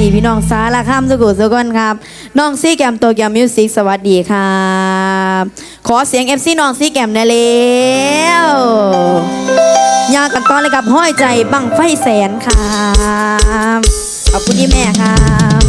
ดีพี่น้องสาละข้ามสุกุสุกอนครับ น้องซี่แกมโตเกียวมิวสิกสวัสดีครับขอเสียงเอฟซีน้องซี่แกมได้แล้วยากันตอนเลยกับห้อยใจบังไฟแสนครับขอบคุณที่แม่ครับ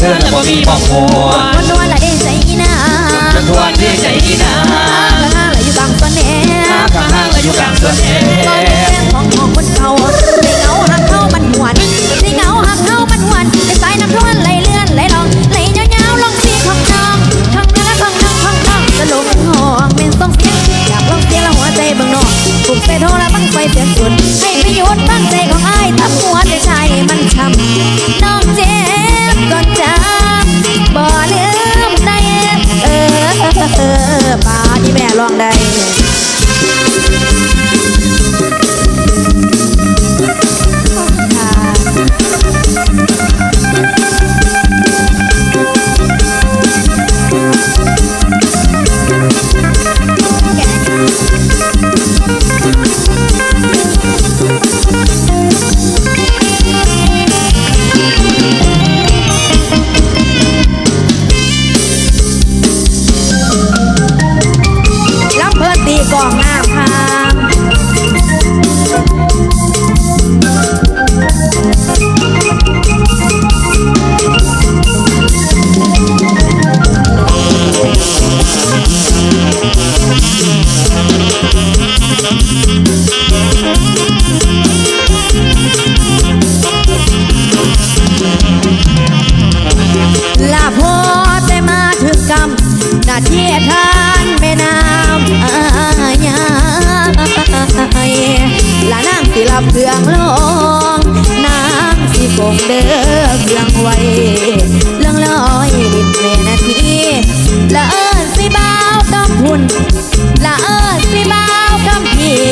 เธอบ่มีบ่หัวมันนวลละเด้ใจนามันทวลเด้ใจอีนาข้างละห้างละอยู่บางส่วนแหน่ข้างละห้างละอยู่บางส่วนแหน่ ลาพอแต่มาถึงกรรมนาทีเธอ รืองลองนางสิคงเด้อเครื่องไว้เรื่องลอยดินเมนาทีละเอิญสิบ่าวกำหุ่นละเอิญสิบ่าวคำพี่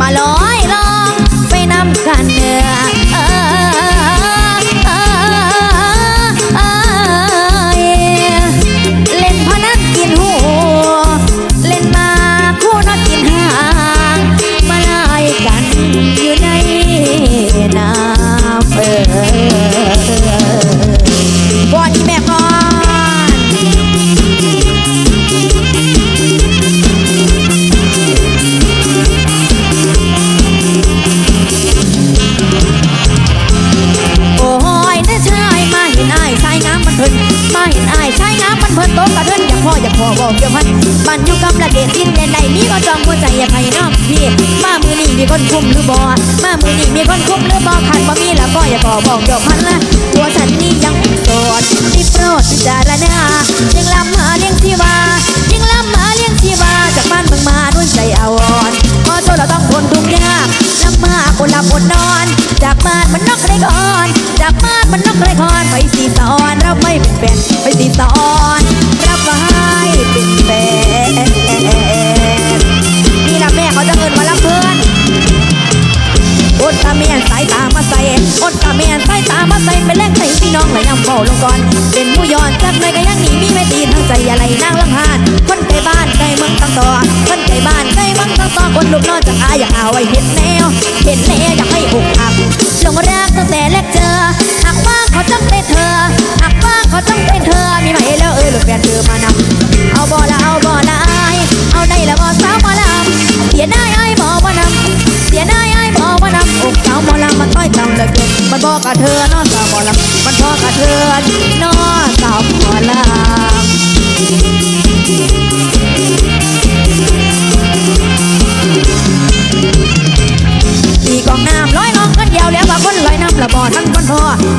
มาลอยลองไปนำกันเนื้อ สายตามาใส่อดตาเมียนสายตามาใส่เป็นแรงใส่พี่น้องไหลนำเบาลงก่อน เป็นผู้ย้อนจากไหนก็ยังหนีมีไม่ตีทั้งใจอะไรนางลำพานคนไกลบ้านไกลเมืองตั้งต่อคนไกลบ้านไกลเมืองตั้งต่อคนลูกนอนจากอาอยากเอาไว้เห็นแนวเห็นแนวอยากให้อกหักหลงรักตั้งแต่แรกเจอหากว่าเขาจ้องเป็นเธอหากว่าเขาจ้องเป็นเธอมีไหมแล้วเอ้ยหลุดแฟนเธอมานำเอาบอ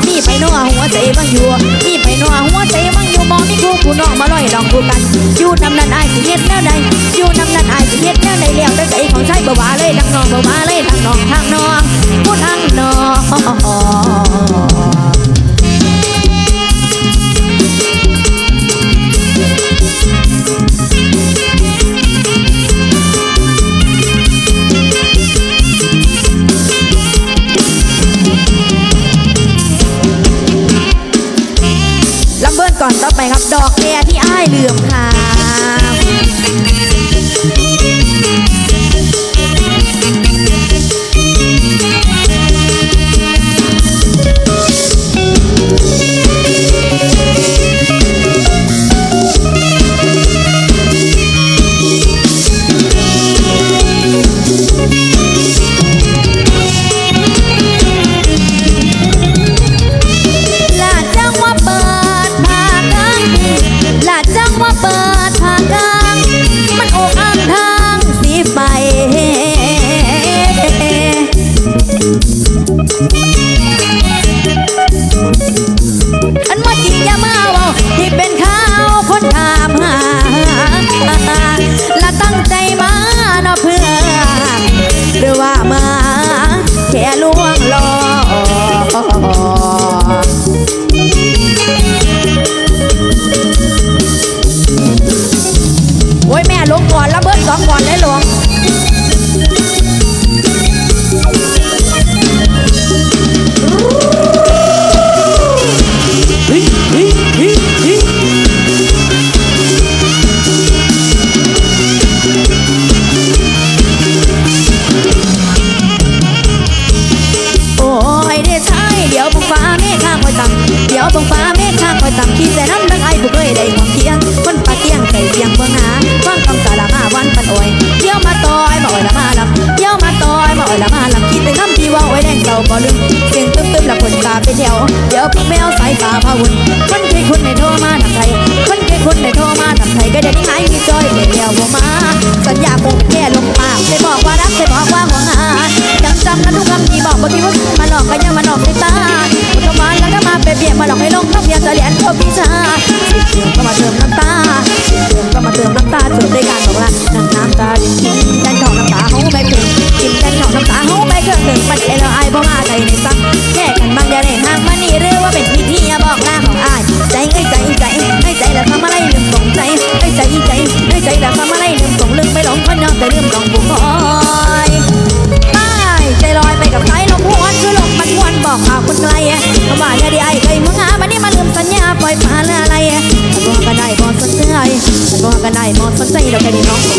มีไปนอหัวใจบางอยู่มีไปนอหัวใจบางอยู่มองมีคู่ผู้น้องมาลอยลองกูกันอยู่นำนั้นอายสิเฮ็ดแนวใดอยู่นำนั้นอายสิเฮ็ดแนวใดแล้วแต่ใจของชายบ่ว่าเลยทางน้องบ่ว่าเลยทางน้องทางน้องกูทางน้อง ครับดอกแคที่อ้ายเหลื่อมค่ะ อันว่าจริงอย่ามาเว่าที่เป็นข่าวคนถามหาและตั้งใจมาเนาะเพื่อ หรือว่ามาแค่ลวงหล้อโอ้ยแม่ลงก่อนแล้วเบิดสองก่อนเลยหลวง เมฆข้งคอยต่ำขี่แต่น้ำดังไอ้ผู้เคยได้หวงเคียงคนปาเกียงใจเสียงเบิ่งหาฟังคำสารมาวันปันโอยเดี๋ยวมาต่อยมาอ่อยละมาลำเดี๋ยวมาต่อยมาอ่อยละมาลำคิดถึงคำที่ว่าไว้แดงเศร้าก็ลืมเสียงตึ้มตึ้มละคนตาไปแถวเดี๋ยวพวกแมวสายตาพาวุ่นคนเคยคุณในโทรมาทำไทยคนเคยคุณในโทรมาทำไทยก็เดี๋ยวนี้หายมีจอยเดียวมา สัญญาคงแก่ลงปากเคยบอกว่ารักเคยบอกว่า มาเปรียบเบียบมาหลอกให้ลงทับเบียบจะเหรียญพบพิชาสิเติมก็มาเติมน้ำตาสิเติมก็สรุปด้วยการบอกว่าน้ำน้ำตาดินกินแทนทองน้ำตาเขาไปถึงกินแทนทองน้ำตาเขาไปเครื่องถึงปัจเจเราอายเพราะมาใจในซ้ำแค่กันบางอย่าได้ห่างมานี่หรือว่าเป็นพิธีอย่บอกลาของอายใจเอ้ยใจใจเอ้ยใจแล้วทำอะไรลืมสงใจเอ้ยใจใจเอ้ยใจแล้วทำอะไรลืมสงลืมไปหลงคนยอมแต่ลืมลง ฉันว่ากันได้บอสนใ